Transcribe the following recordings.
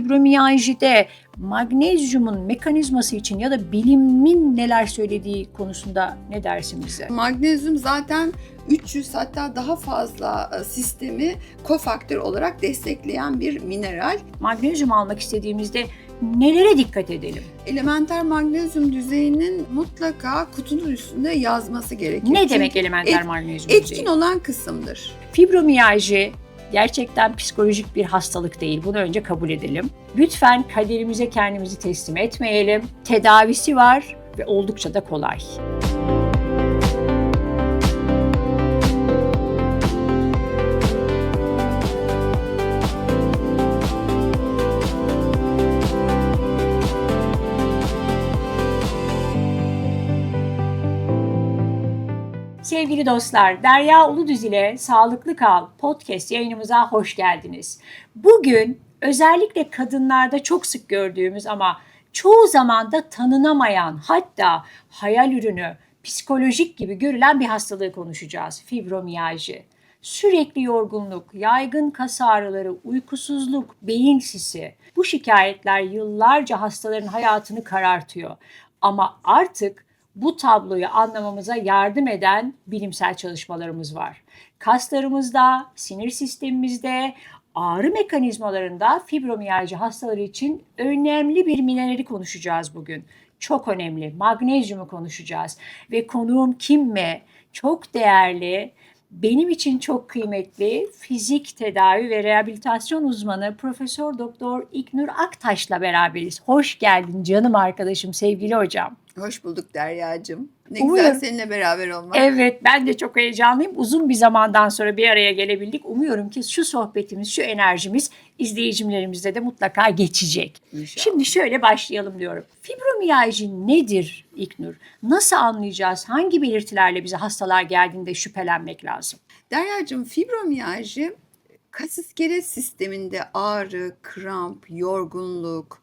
fibromiyajide magnezyumun mekanizması için ya da bilimin neler söylediği konusunda ne dersin bize? Magnezyum zaten 300 hatta daha fazla e, sistemi kofaktör olarak destekleyen bir mineral. Magnezyum almak istediğimizde nelere dikkat edelim? Elementer magnezyum düzeyinin mutlaka kutunun üstünde yazması gerekiyor. Ne Çünkü demek elementer et- magnezyum Etkin düzeyi? olan kısımdır. Fibromiyajı gerçekten psikolojik bir hastalık değil. Bunu önce kabul edelim. Lütfen kaderimize kendimizi teslim etmeyelim. Tedavisi var ve oldukça da kolay. Sevgili dostlar, Derya Uludüz ile Sağlıklı Kal podcast yayınımıza hoş geldiniz. Bugün özellikle kadınlarda çok sık gördüğümüz ama çoğu zaman da tanınamayan hatta hayal ürünü, psikolojik gibi görülen bir hastalığı konuşacağız. Fibromiyajı. Sürekli yorgunluk, yaygın kas ağrıları, uykusuzluk, beyin sisi. Bu şikayetler yıllarca hastaların hayatını karartıyor. Ama artık bu tabloyu anlamamıza yardım eden bilimsel çalışmalarımız var. Kaslarımızda, sinir sistemimizde, ağrı mekanizmalarında fibromiyalji hastaları için önemli bir minerali konuşacağız bugün. Çok önemli. Magnezyumu konuşacağız. Ve konuğum kim mi? Çok değerli, benim için çok kıymetli fizik tedavi ve rehabilitasyon uzmanı Profesör Doktor İknur Aktaş'la beraberiz. Hoş geldin canım arkadaşım, sevgili hocam. Hoş bulduk Derya'cığım. Ne Umarım- güzel seninle beraber olmak. Evet ben de çok heyecanlıyım. Uzun bir zamandan sonra bir araya gelebildik. Umuyorum ki şu sohbetimiz, şu enerjimiz izleyicilerimizde de mutlaka geçecek. İnşallah. Şimdi şöyle başlayalım diyorum. Fibromiyalji nedir İknur? Nasıl anlayacağız? Hangi belirtilerle bize hastalar geldiğinde şüphelenmek lazım? Derya'cığım fibromiyalji kas iskelet sisteminde ağrı, kramp, yorgunluk,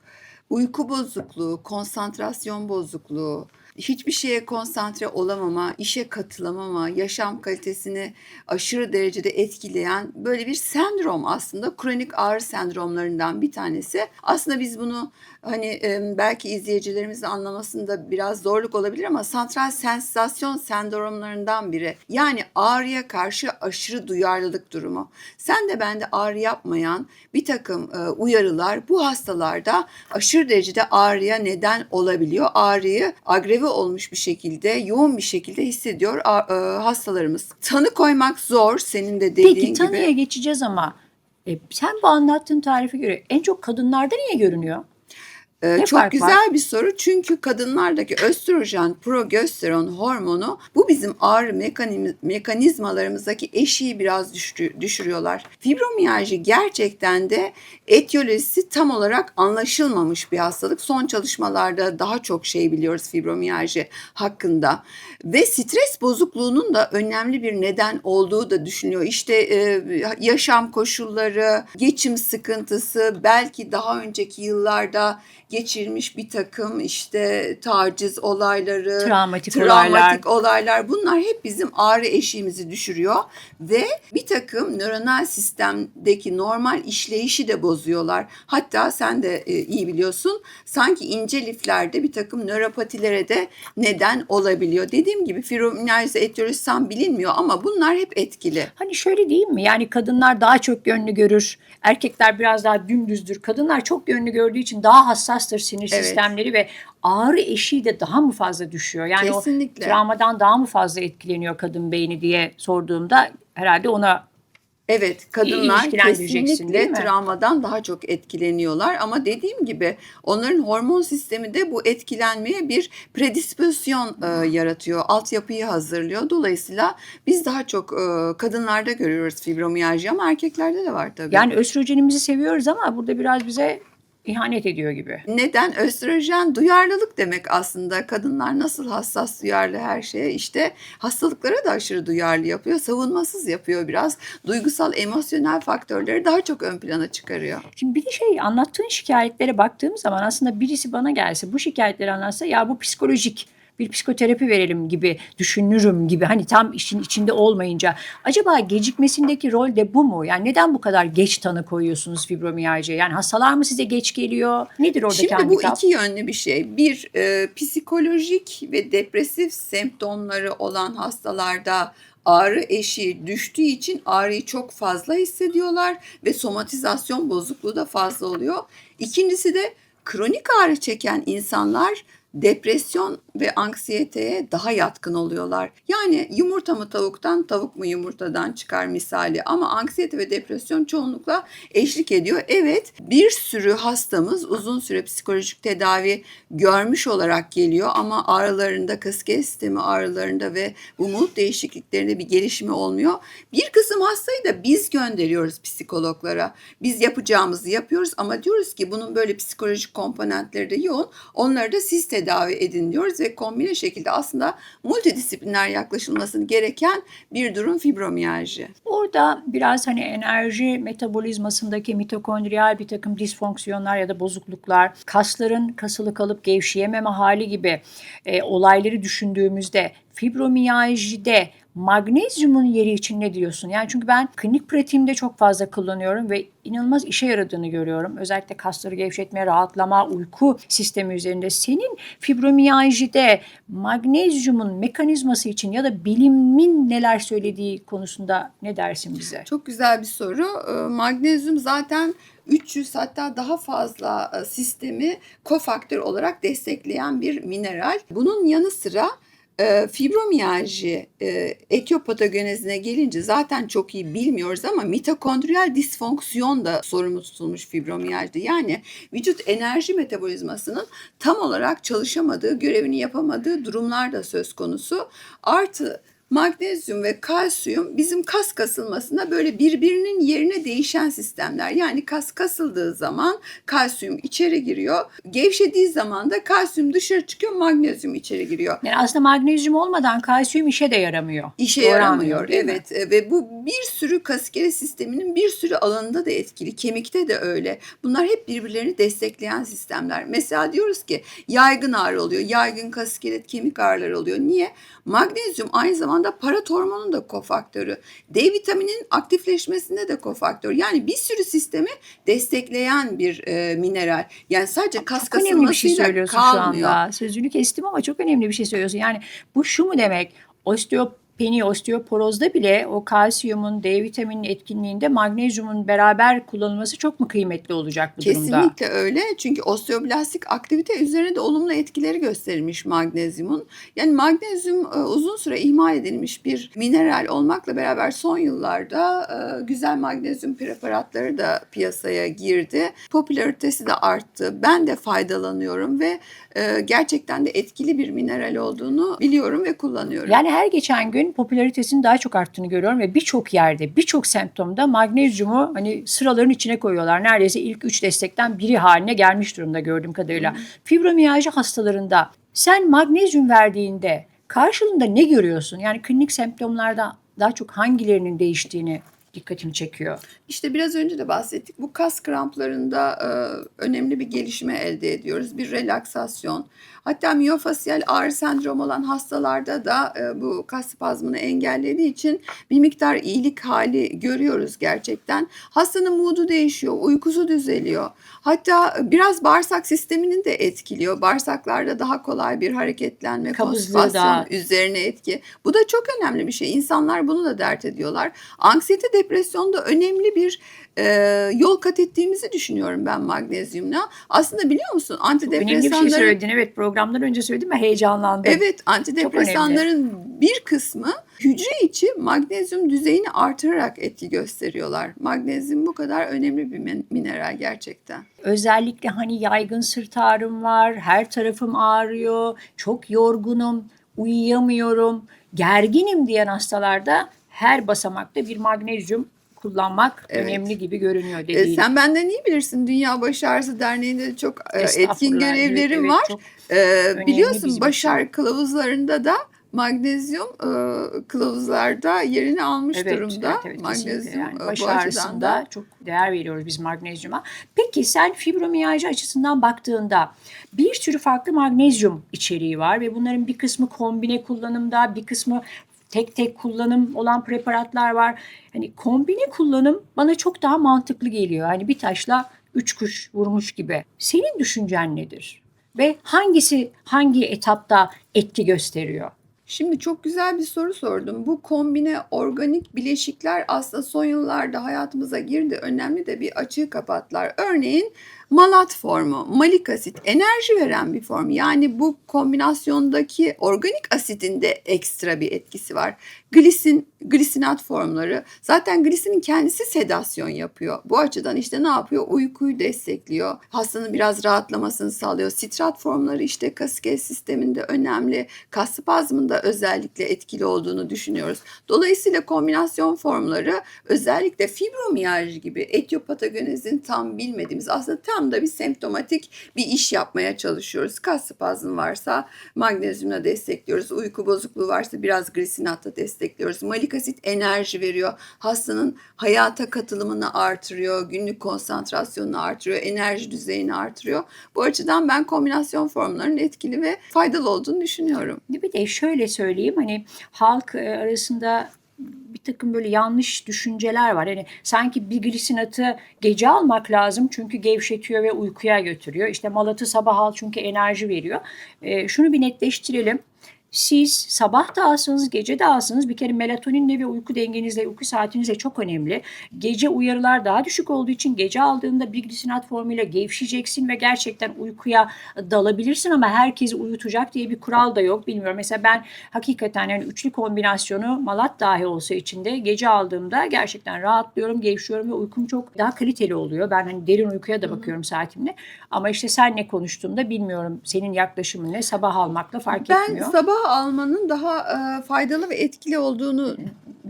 uyku bozukluğu, konsantrasyon bozukluğu, hiçbir şeye konsantre olamama, işe katılamama, yaşam kalitesini aşırı derecede etkileyen böyle bir sendrom aslında kronik ağrı sendromlarından bir tanesi. Aslında biz bunu hani e, belki izleyicilerimizin anlamasında biraz zorluk olabilir ama santral sensasyon sendromlarından biri. Yani ağrıya karşı aşırı duyarlılık durumu. Sen de bende ağrı yapmayan bir takım e, uyarılar bu hastalarda aşırı derecede ağrıya neden olabiliyor. Ağrıyı agreve olmuş bir şekilde, yoğun bir şekilde hissediyor a- e, hastalarımız. Tanı koymak zor senin de dediğin Peki tanıya gibi. geçeceğiz ama e, sen bu anlattığın tarife göre en çok kadınlarda niye görünüyor? Ee, Ne çok güzel var? bir soru çünkü kadınlardaki östrojen, progesteron hormonu bu bizim ağrı mekani- mekanizmalarımızdaki eşiği biraz düşürü- düşürüyorlar. Fibromiyalji gerçekten de etiyolojisi tam olarak anlaşılmamış bir hastalık. Son çalışmalarda daha çok şey biliyoruz fibromiyalji hakkında ve stres bozukluğunun da önemli bir neden olduğu da düşünülüyor. İşte e, yaşam koşulları, geçim sıkıntısı, belki daha önceki yıllarda geçirmiş bir takım işte taciz olayları, Travmatik, travmatik olaylar. olaylar bunlar hep bizim ağrı eşiğimizi düşürüyor ve bir takım nöronal sistemdeki normal işleyişi de bozuyorlar. Hatta sen de e, iyi biliyorsun sanki ince liflerde bir takım nöropatilere de neden olabiliyor. Dediğim gibi fibromiyalji etiyolojisi tam bilinmiyor ama bunlar hep etkili. Hani şöyle değil mi? Yani kadınlar daha çok yönlü görür. Erkekler biraz daha dümdüzdür. Kadınlar çok yönlü gördüğü için daha hassastır sinir Evet. sistemleri ve ağrı eşiği de daha mı fazla düşüyor? Yani Kesinlikle. o travmadan daha mı fazla etkileniyor kadın beyni diye sorduğumda herhalde ona Evet kadınlar kesinlikle travmadan daha çok etkileniyorlar ama dediğim gibi onların hormon sistemi de bu etkilenmeye bir predispozisyon e, yaratıyor, altyapıyı hazırlıyor. Dolayısıyla biz daha çok e, kadınlarda görüyoruz fibromiyalji ama erkeklerde de var tabii. yani östrojenimizi seviyoruz ama burada biraz bize ihanet ediyor gibi. Neden? Östrojen duyarlılık demek aslında. Kadınlar nasıl hassas duyarlı her şeye işte hastalıklara da aşırı duyarlı yapıyor. Savunmasız yapıyor biraz. Duygusal, emosyonel faktörleri daha çok ön plana çıkarıyor. Şimdi bir de şey anlattığın şikayetlere baktığım zaman aslında birisi bana gelse bu şikayetleri anlatsa ya bu psikolojik bir psikoterapi verelim gibi düşünürüm gibi hani tam işin içinde olmayınca acaba gecikmesindeki rol de bu mu? Yani neden bu kadar geç tanı koyuyorsunuz fibromiyaljiye? Yani hastalar mı size geç geliyor? Nedir oradaki Şimdi bu handikap? iki yönlü bir şey. Bir e, psikolojik ve depresif semptomları olan hastalarda ağrı eşiği düştüğü için ağrıyı çok fazla hissediyorlar ve somatizasyon bozukluğu da fazla oluyor. İkincisi de kronik ağrı çeken insanlar depresyon ve anksiyeteye daha yatkın oluyorlar. Yani yumurta mı tavuktan, tavuk mu yumurtadan çıkar misali ama anksiyete ve depresyon çoğunlukla eşlik ediyor. Evet bir sürü hastamız uzun süre psikolojik tedavi görmüş olarak geliyor ama ağrılarında, kaskes sistemi ağrılarında ve bu mood değişikliklerinde bir gelişme olmuyor. Bir kısım hastayı da biz gönderiyoruz psikologlara. Biz yapacağımızı yapıyoruz ama diyoruz ki bunun böyle psikolojik komponentleri de yoğun. Onları da siz tedavi edin diyoruz ve kombine şekilde aslında multidisipliner yaklaşılması gereken bir durum fibromiyalji. Orada biraz hani enerji metabolizmasındaki mitokondriyal bir takım disfonksiyonlar ya da bozukluklar, kasların kasılı kalıp gevşeyememe hali gibi e, olayları düşündüğümüzde fibromiyajide magnezyumun yeri için ne diyorsun? Yani çünkü ben klinik pratiğimde çok fazla kullanıyorum ve inanılmaz işe yaradığını görüyorum. Özellikle kasları gevşetme, rahatlama, uyku sistemi üzerinde. Senin fibromiyajide magnezyumun mekanizması için ya da bilimin neler söylediği konusunda ne dersin bize? Çok güzel bir soru. Ee, Magnezyum zaten 300 hatta daha fazla e, sistemi kofaktör olarak destekleyen bir mineral. Bunun yanı sıra e, fibromiyalji, e, ekiyopatogenezine gelince zaten çok iyi bilmiyoruz ama mitokondriyal disfonksiyon da sorumlu tutulmuş fibromiyalji. Yani vücut enerji metabolizmasının tam olarak çalışamadığı, görevini yapamadığı durumlar da söz konusu. Artı magnezyum ve kalsiyum bizim kas kasılmasında böyle birbirinin yerine değişen sistemler. Yani kas kasıldığı zaman kalsiyum içeri giriyor. Gevşediği zaman da kalsiyum dışarı çıkıyor, magnezyum içeri giriyor. Yani aslında magnezyum olmadan kalsiyum işe de yaramıyor. İşe Doğru yaramıyor. değil mi? Evet e, ve bu bir sürü kas iskelet sisteminin bir sürü alanında da etkili. Kemikte de öyle. Bunlar hep birbirlerini destekleyen sistemler. Mesela diyoruz ki yaygın ağrı oluyor. Yaygın kas iskelet kemik ağrıları oluyor. Niye? Magnezyum aynı zamanda parat hormonun da kofaktörü. D vitaminin aktifleşmesinde de kofaktör. Yani bir sürü sistemi destekleyen bir e, mineral. Yani sadece kas Çok önemli bir şey söylüyorsun kalmıyor. şu anda. Sözünü kestim ama çok önemli bir şey söylüyorsun. Yani bu şu mu demek? Osteopeni, osteoporozda bile o kalsiyumun, D vitaminin etkinliğinde magnezyumun beraber kullanılması çok mu kıymetli olacak bu durumda? Kesinlikle öyle. Çünkü osteoblastik aktivite üzerine de olumlu etkileri gösterilmiş magnezyumun. Yani magnezyum e, uzun süre ihmal edilmiş bir mineral olmakla beraber son yıllarda e, güzel magnezyum preparatları da piyasaya girdi. Popülaritesi de arttı. Ben de faydalanıyorum ve e, gerçekten de etkili bir mineral olduğunu biliyorum ve kullanıyorum. Yani her geçen gün popülaritesinin daha çok arttığını görüyorum ve birçok yerde, birçok semptomda magnezyumu hani sıraların içine koyuyorlar. Neredeyse ilk üç destekten biri haline gelmiş durumda gördüğüm kadarıyla. Fibromiyalji hastalarında sen magnezyum verdiğinde karşılığında ne görüyorsun? Yani klinik semptomlarda daha çok hangilerinin değiştiğini dikkatimi çekiyor. İşte biraz önce de bahsettik. Bu kas kramplarında e, önemli bir gelişme elde ediyoruz. Bir relaksasyon. Hatta miyofasyal ağrı sendromu olan hastalarda da e, bu kas spazmını engellediği için bir miktar iyilik hali görüyoruz gerçekten. Hastanın mood'u değişiyor, uykusu düzeliyor. Hatta biraz bağırsak sistemini de etkiliyor. Bağırsaklarda daha kolay bir hareketlenme, da. üzerine etki. Bu da çok önemli bir şey. İnsanlar bunu da dert ediyorlar. Anksiyete depresyonda önemli bir e, yol kat ettiğimizi düşünüyorum ben magnezyumla. Aslında biliyor musun Önemli bir şey antidepresanların söyledin. Evet programdan önce söyledim ve heyecanlandım. Evet, antidepresanların bir kısmı hücre içi magnezyum düzeyini artırarak etki gösteriyorlar. Magnezyum bu kadar önemli bir min- mineral gerçekten. Özellikle hani yaygın sırt ağrım var, her tarafım ağrıyor, çok yorgunum, uyuyamıyorum, gerginim diyen hastalarda her basamakta bir magnezyum kullanmak Evet. önemli gibi görünüyor E, dediğin. sen benden iyi bilirsin. Dünya Baş Ağrısı Derneği'nde de çok e, etkin evet, görevlerim evet, var. E, önemli biliyorsun bizim başarı kılavuzlarında da Magnezyum e, kılavuzlarda yerini almış durumda. Evet, evet Magnezyum. Yani e, baş bu ağrısında da çok değer veriyoruz biz magnezyuma. Peki sen fibromiyalji açısından baktığında bir sürü farklı magnezyum içeriği var ve bunların bir kısmı kombine kullanımda, bir kısmı tek tek kullanım olan preparatlar var. Hani kombine kullanım bana çok daha mantıklı geliyor. Hani bir taşla üç kuş vurmuş gibi. Senin düşüncen nedir? Ve hangisi hangi etapta etki gösteriyor? Şimdi çok güzel bir soru sordum. Bu kombine organik bileşikler aslında son yıllarda hayatımıza girdi. Önemli de bir açığı kapattılar. Örneğin malat formu, malik asit enerji veren bir form. Yani bu kombinasyondaki organik asitin de ekstra bir etkisi var. Glisin, glisinat formları. Zaten glisinin kendisi sedasyon yapıyor. Bu açıdan işte ne yapıyor? Uykuyu destekliyor. Hastanın biraz rahatlamasını sağlıyor. Sitrat formları işte kasket sisteminde önemli. Kas spazmında özellikle etkili olduğunu düşünüyoruz. Dolayısıyla kombinasyon formları özellikle fibromiyalji gibi etiopatogenezin tam bilmediğimiz aslında tam da bir semptomatik bir iş yapmaya çalışıyoruz. Kas spazmı varsa magnezyumla destekliyoruz. Uyku bozukluğu varsa biraz glisinatla destekliyoruz. Malik asit enerji veriyor. Hastanın hayata katılımını artırıyor. Günlük konsantrasyonunu artırıyor. Enerji düzeyini artırıyor. Bu açıdan ben kombinasyon formlarının etkili ve faydalı olduğunu düşünüyorum. Bir de şöyle söyleyeyim hani halk e, arasında bir takım böyle yanlış düşünceler var. Yani sanki bir glisinatı gece almak lazım çünkü gevşetiyor ve uykuya götürüyor. İşte malatı sabah al çünkü enerji veriyor. E, şunu bir netleştirelim. Siz sabah da alsanız, gece de alsanız bir kere melatoninle ve uyku dengenizle, uyku saatinizle çok önemli. Gece uyarılar daha düşük olduğu için gece aldığında bir glisinat formuyla gevşeyeceksin ve gerçekten uykuya dalabilirsin ama herkesi uyutacak diye bir kural da yok. Bilmiyorum. Mesela ben hakikaten yani üçlü kombinasyonu malat dahi olsa içinde gece aldığımda gerçekten rahatlıyorum, gevşiyorum ve uykum çok daha kaliteli oluyor. Ben hani derin uykuya da bakıyorum saatimle. Ama işte senle konuştuğumda bilmiyorum senin yaklaşımın ne sabah almakla fark Ben etmiyor. sabah almanın daha e, faydalı ve etkili olduğunu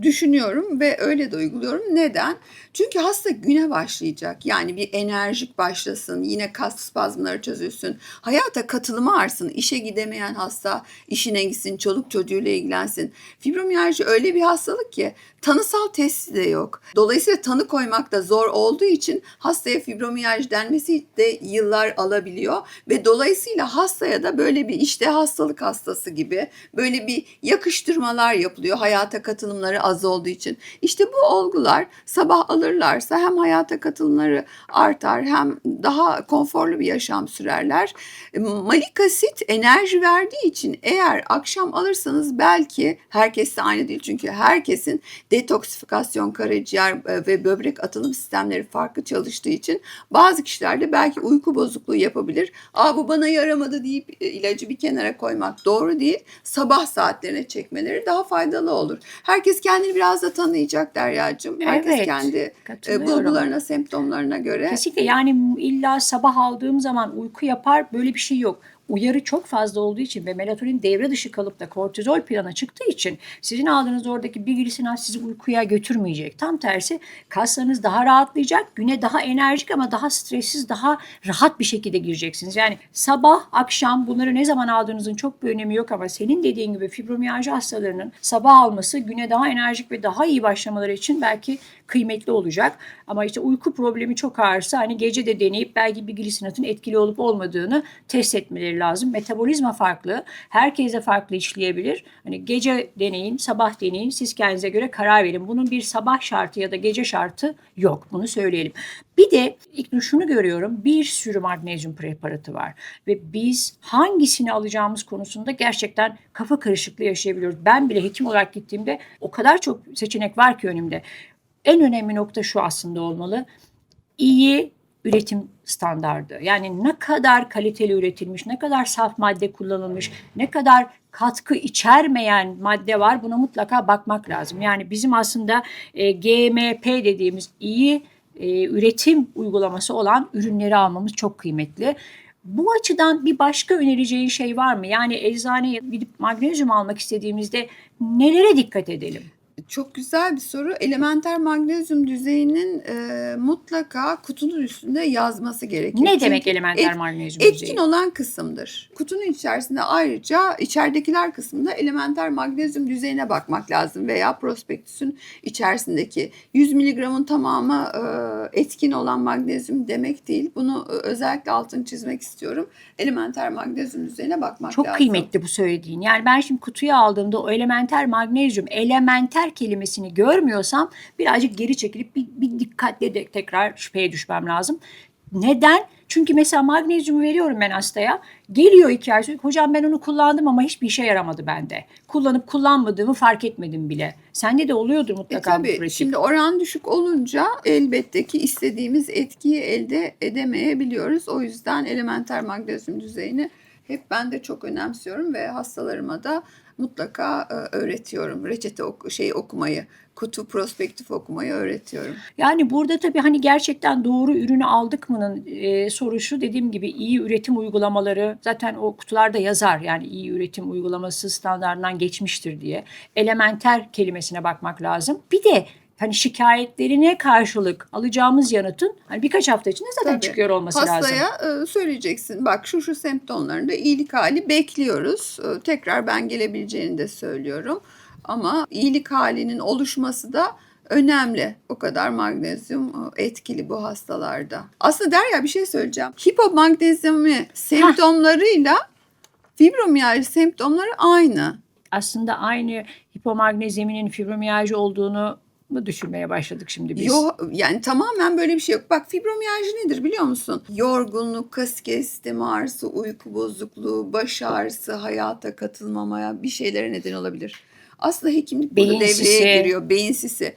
düşünüyorum ve öyle de uyguluyorum. Neden? Çünkü hasta güne başlayacak. Yani bir enerjik başlasın, yine kas spazmları çözülsün, hayata katılımı artsın, işe gidemeyen hasta işine gitsin, çoluk çocuğuyla ilgilensin. Fibromiyalji öyle bir hastalık ki tanısal testi de yok. Dolayısıyla tanı koymak da zor olduğu için hastaya fibromiyalji denmesi de yıllar alabiliyor ve dolayısıyla hastaya da böyle bir işte hastalık hastası gibi böyle bir yakıştırmalar yapılıyor hayata katılımları az olduğu için. İşte bu olgular sabah alırlarsa hem hayata katılımları artar hem daha konforlu bir yaşam sürerler. Malik asit enerji verdiği için eğer akşam alırsanız belki herkes de aynı değil çünkü herkesin detoksifikasyon karaciğer e, ve böbrek atılım sistemleri farklı çalıştığı için bazı kişilerde belki uyku bozukluğu yapabilir. Aa bu bana yaramadı deyip e, ilacı bir kenara koymak doğru değil. Sabah saatlerine çekmeleri daha faydalı olur. Herkes kendini biraz da tanıyacak Derya'cığım. Herkes Evet, kendi e, bulgularına, semptomlarına göre. Kesinlikle yani illa sabah aldığım zaman uyku yapar böyle bir şey yok. Uyarı çok fazla olduğu için ve melatonin devre dışı kalıp da kortizol plana çıktığı için sizin aldığınız oradaki bir glisinat sizi uykuya götürmeyecek. Tam tersi kaslarınız daha rahatlayacak, güne daha enerjik ama daha stressiz, daha rahat bir şekilde gireceksiniz. Yani sabah, akşam bunları ne zaman aldığınızın çok bir önemi yok ama senin dediğin gibi fibromiyalji hastalarının sabah alması güne daha enerjik ve daha iyi başlamaları için belki kıymetli olacak. Ama işte uyku problemi çok ağırsa hani gece de deneyip belki bir glisinatın etkili olup olmadığını test etmeleri lazım. Metabolizma farklı. Herkese farklı işleyebilir. Hani gece deneyin, sabah deneyin. Siz kendinize göre karar verin. Bunun bir sabah şartı ya da gece şartı yok. Bunu söyleyelim. Bir de İlknur şunu görüyorum. Bir sürü magnezyum preparatı var. Ve biz hangisini alacağımız konusunda gerçekten kafa karışıklığı yaşayabiliyoruz. Ben bile hekim olarak gittiğimde o kadar çok seçenek var ki önümde. En önemli nokta şu aslında olmalı. İyi üretim standardı. Yani ne kadar kaliteli üretilmiş, ne kadar saf madde kullanılmış, ne kadar katkı içermeyen madde var buna mutlaka bakmak lazım. Yani bizim aslında e, GMP dediğimiz iyi e, üretim uygulaması olan ürünleri almamız çok kıymetli. Bu açıdan bir başka önereceğin şey var mı? Yani eczaneye gidip magnezyum almak istediğimizde nelere dikkat edelim? Çok güzel bir soru. Elementer magnezyum düzeyinin e, mutlaka kutunun üstünde yazması gerekiyor. Ne Çünkü demek elementer et- magnezyum Etkin düzeyi? olan kısımdır. Kutunun içerisinde ayrıca içeridekiler kısmında elementer magnezyum düzeyine bakmak lazım veya prospektüsün içerisindeki 100 miligramın tamamı e, etkin olan magnezyum demek değil. Bunu e, özellikle altını çizmek istiyorum. Elementer magnezyum düzeyine bakmak Çok lazım. kıymetli bu söylediğin. Yani ben şimdi kutuyu aldığımda o elementer magnezyum, elementer kelimesini görmüyorsam birazcık geri çekilip bir, bir dikkatle de tekrar şüpheye düşmem lazım. Neden? Çünkü mesela magnezyumu veriyorum ben hastaya. Geliyor iki ay sonra hocam ben onu kullandım ama hiçbir işe yaramadı bende. Kullanıp kullanmadığımı fark etmedim bile. Sende de oluyordur E mutlaka bu tabii pratik. şimdi oran düşük olunca elbette ki istediğimiz etkiyi elde edemeyebiliyoruz. O yüzden elementer magnezyum düzeyini hep ben de çok önemsiyorum ve hastalarıma da mutlaka e, öğretiyorum. Reçete ok şey okumayı, kutu prospektif okumayı öğretiyorum. Yani burada tabii hani gerçekten doğru ürünü aldık mı'nın e, sorusu dediğim gibi iyi üretim uygulamaları zaten o kutularda yazar yani iyi üretim uygulaması standartından geçmiştir diye. Elementer kelimesine bakmak lazım. Bir de hani şikayetlerine karşılık alacağımız yanıtın hani birkaç hafta içinde zaten Tabii. çıkıyor olması lazım. Hastaya e, söyleyeceksin bak şu şu semptomlarında iyilik hali bekliyoruz. E, tekrar ben gelebileceğini de söylüyorum. Ama iyilik halinin oluşması da önemli. O kadar magnezyum e, etkili bu hastalarda. Aslında Derya bir şey söyleyeceğim. Hipomagnezyemi semptomlarıyla fibromiyalji semptomları aynı. Aslında aynı hipomagnezyeminin fibromiyalji olduğunu mu düşünmeye başladık şimdi biz? Yo, yani tamamen böyle bir şey yok. Bak fibromiyalji nedir biliyor musun? Yorgunluk, kas sistemi ağrısı, uyku bozukluğu, baş ağrısı, hayata katılmamaya bir şeylere neden olabilir. Aslında hekimlik burada Beyin devreye sisi. giriyor. Beyin sisi.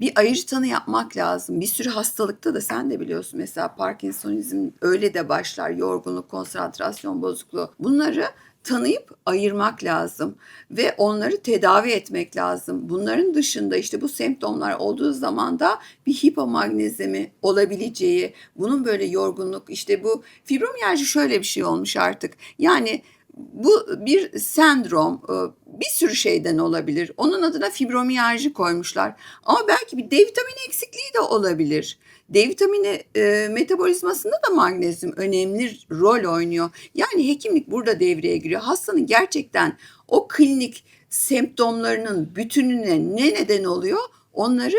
Bir ayırıcı tanı yapmak lazım. Bir sürü hastalıkta da sen de biliyorsun mesela Parkinsonizm öyle de başlar. Yorgunluk, konsantrasyon bozukluğu. Bunları tanıyıp ayırmak lazım ve onları tedavi etmek lazım. Bunların dışında işte bu semptomlar olduğu zaman da bir hipomagnezyemi olabileceği, bunun böyle yorgunluk işte bu fibromiyalji şöyle bir şey olmuş artık. Yani bu bir sendrom e, bir sürü şeyden olabilir. Onun adına fibromiyalji koymuşlar. Ama belki bir D vitamini eksikliği de olabilir. D vitamini e, metabolizmasında da magnezyum önemli rol oynuyor. Yani hekimlik burada devreye giriyor. Hastanın gerçekten o klinik semptomlarının bütününe ne neden oluyor onları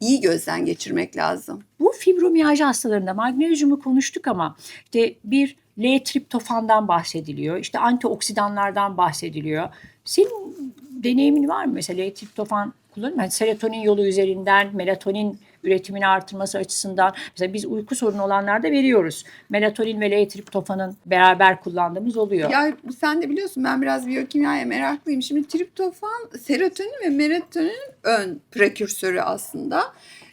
iyi gözden geçirmek lazım. Bu fibromiyalji hastalarında magnezyumu konuştuk ama işte bir L-triptofandan bahsediliyor. işte antioksidanlardan bahsediliyor. Senin deneyimin var mı mesela L-triptofan kullanır mı? Yani serotonin yolu üzerinden melatonin üretimini artırması açısından mesela biz uyku sorunu olanlarda veriyoruz. Melatonin ve L-triptofanın beraber kullandığımız oluyor. Ya sen de biliyorsun ben biraz biyokimyaya meraklıyım. Şimdi triptofan serotonin ve melatonin ön prekürsörü aslında.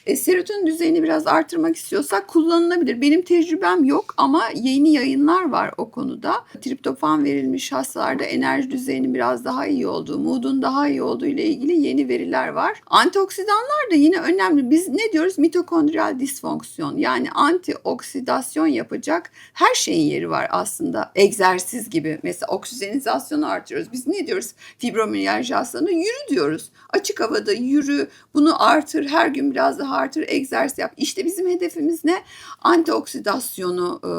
E, serotonin düzeyini biraz artırmak istiyorsak kullanılabilir. Benim tecrübem yok ama yeni yayınlar var o konuda. Triptofan verilmiş hastalarda enerji düzeyinin biraz daha iyi olduğu, moodun daha iyi olduğu ile ilgili yeni veriler var. Antioksidanlar da yine önemli. Biz ne diyoruz? Mitokondriyal disfonksiyon. Yani antioksidasyon yapacak her şeyin yeri var aslında. Egzersiz gibi. Mesela oksijenizasyonu artırıyoruz. Biz ne diyoruz? Fibromiyalji hastalarına yürü diyoruz. Açık havada yürü, bunu artır, her gün biraz daha artır, egzersiz yap. İşte bizim hedefimiz ne? Antioksidasyonu e,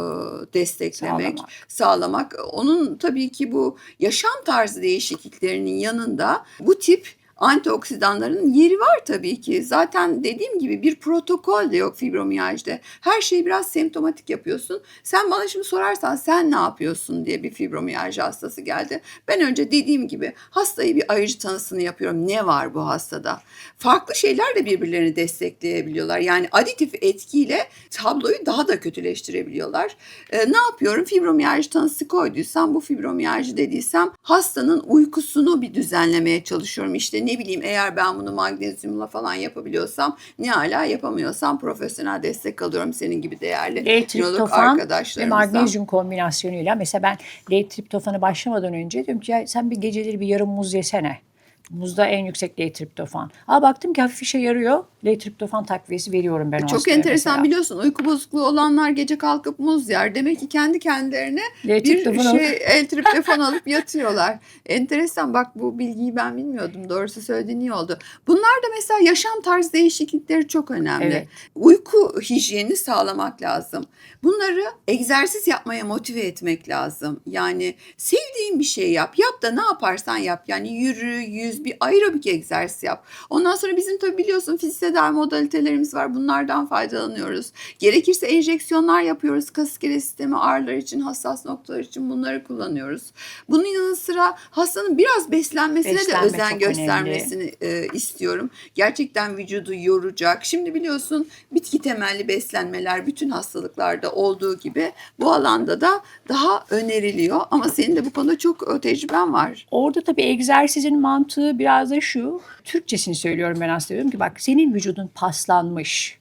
desteklemek, Sağlamak. sağlamak. Onun tabii ki bu yaşam tarzı değişikliklerinin yanında bu tip antioksidanların yeri var tabii ki. Zaten dediğim gibi bir protokol de yok fibromiyajda. Her şeyi biraz semptomatik yapıyorsun. Sen bana şimdi sorarsan sen ne yapıyorsun diye bir fibromiyaj hastası geldi. Ben önce dediğim gibi hastayı bir ayırıcı tanısını yapıyorum. Ne var bu hastada? Farklı şeyler de birbirlerini destekleyebiliyorlar. Yani aditif etkiyle tabloyu daha da kötüleştirebiliyorlar. Ee, ne yapıyorum? Fibromiyaj tanısı koyduysam bu fibromiyajı dediysem hastanın uykusunu bir düzenlemeye çalışıyorum. İşte ne bileyim eğer ben bunu magnezyumla falan yapabiliyorsam ne hala yapamıyorsam profesyonel destek alıyorum senin gibi değerli L-triptofan ve magnezyum kombinasyonuyla mesela ben L-triptofanı başlamadan önce diyorum ki ya sen bir geceleri bir yarım muz yesene. Muzda en yüksek L-triptofan. Aa baktım ki hafif işe yarıyor. L-triptofan takviyesi veriyorum ben Çok enteresan mesela. biliyorsun uyku bozukluğu olanlar gece kalkıp muz yer. Demek ki kendi kendilerine bir L-triptofan şey el triptofan alıp yatıyorlar. Enteresan bak bu bilgiyi ben bilmiyordum. Doğrusu söylediğin iyi oldu. Bunlar da mesela yaşam tarzı değişiklikleri çok önemli. Evet. Uyku hijyenini sağlamak lazım. Bunları egzersiz yapmaya motive etmek lazım. Yani sevdiğin bir şey yap. Yap da ne yaparsan yap. Yani yürü, yüz, bir aerobik egzersiz yap. Ondan sonra bizim tabii biliyorsun fiziksel tedavi modalitelerimiz var. Bunlardan faydalanıyoruz. Gerekirse enjeksiyonlar yapıyoruz. Kas iskelet sistemi ağrılar için, hassas noktalar için bunları kullanıyoruz. Bunun yanı sıra hastanın biraz beslenmesine Beslenme de özen göstermesini e, istiyorum. Gerçekten vücudu yoracak. Şimdi biliyorsun bitki temelli beslenmeler bütün hastalıklarda olduğu gibi bu alanda da daha öneriliyor. Ama senin de bu konuda çok e, tecrüben var. Orada tabii egzersizin mantığı biraz da şu. Türkçesini söylüyorum ben aslında diyorum ki bak senin vücudun paslanmış.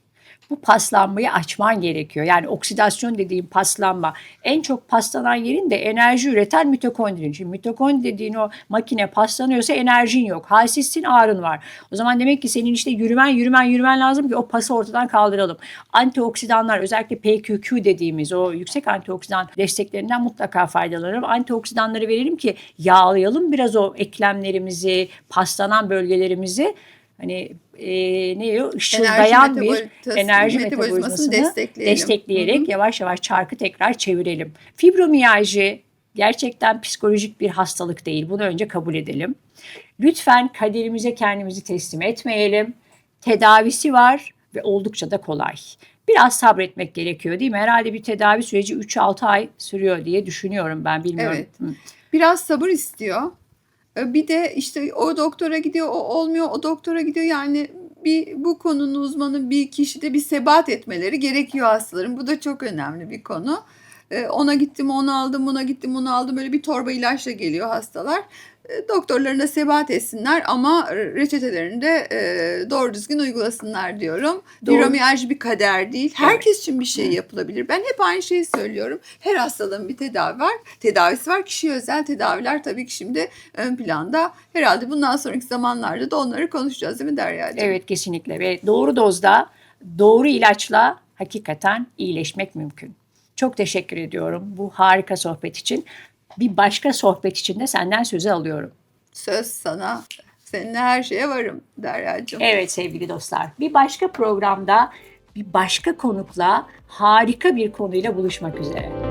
Bu paslanmayı açman gerekiyor. Yani oksidasyon dediğim paslanma. En çok paslanan yerin de enerji üreten mitokondrin. Şimdi mitokondri dediğin o makine paslanıyorsa enerjin yok. Halsizsin ağrın var. O zaman demek ki senin işte yürümen yürümen yürümen lazım ki o pası ortadan kaldıralım. Antioksidanlar özellikle PQQ dediğimiz o yüksek antioksidan desteklerinden mutlaka faydalanalım. Antioksidanları verelim ki yağlayalım biraz o eklemlerimizi, paslanan bölgelerimizi. Hani e, ne o ışıldayan bir enerji metabolizmasını destekleyerek Hı hı. yavaş yavaş çarkı tekrar çevirelim. Fibromiyalji gerçekten psikolojik bir hastalık değil. Bunu önce kabul edelim. Lütfen kaderimize kendimizi teslim etmeyelim. Tedavisi var ve oldukça da kolay. Biraz sabretmek gerekiyor değil mi? Herhalde bir tedavi süreci 3-6 ay sürüyor diye düşünüyorum ben bilmiyorum. Evet. Hı. Biraz sabır istiyor. E, Bir de işte o doktora gidiyor, o olmuyor, o doktora gidiyor. Yani bir bu konunun uzmanı bir kişide bir sebat etmeleri gerekiyor hastaların. Bu da çok önemli bir konu. E, Ona gittim, onu aldım, buna gittim, onu aldım. Böyle bir torba ilaçla geliyor hastalar. E, Doktorlarına sebat etsinler ama reçetelerini de e, doğru düzgün uygulasınlar diyorum. Doğru. Fibromiyalji bir kader değil. Herkes için bir şey yapılabilir. Ben hep aynı şeyi söylüyorum. Her hastalığın bir tedavi var. Tedavisi var. Kişiye özel tedaviler tabii ki şimdi ön planda. Herhalde bundan sonraki zamanlarda da onları konuşacağız değil mi Derya'cığım? Evet kesinlikle ve doğru dozda doğru ilaçla hakikaten iyileşmek mümkün. Çok teşekkür ediyorum bu harika sohbet için. Bir başka sohbet için de senden sözü alıyorum. Söz sana. Seninle her şeye varım Derya'cığım. Evet sevgili dostlar bir başka programda bir başka konukla harika bir konuyla buluşmak üzere.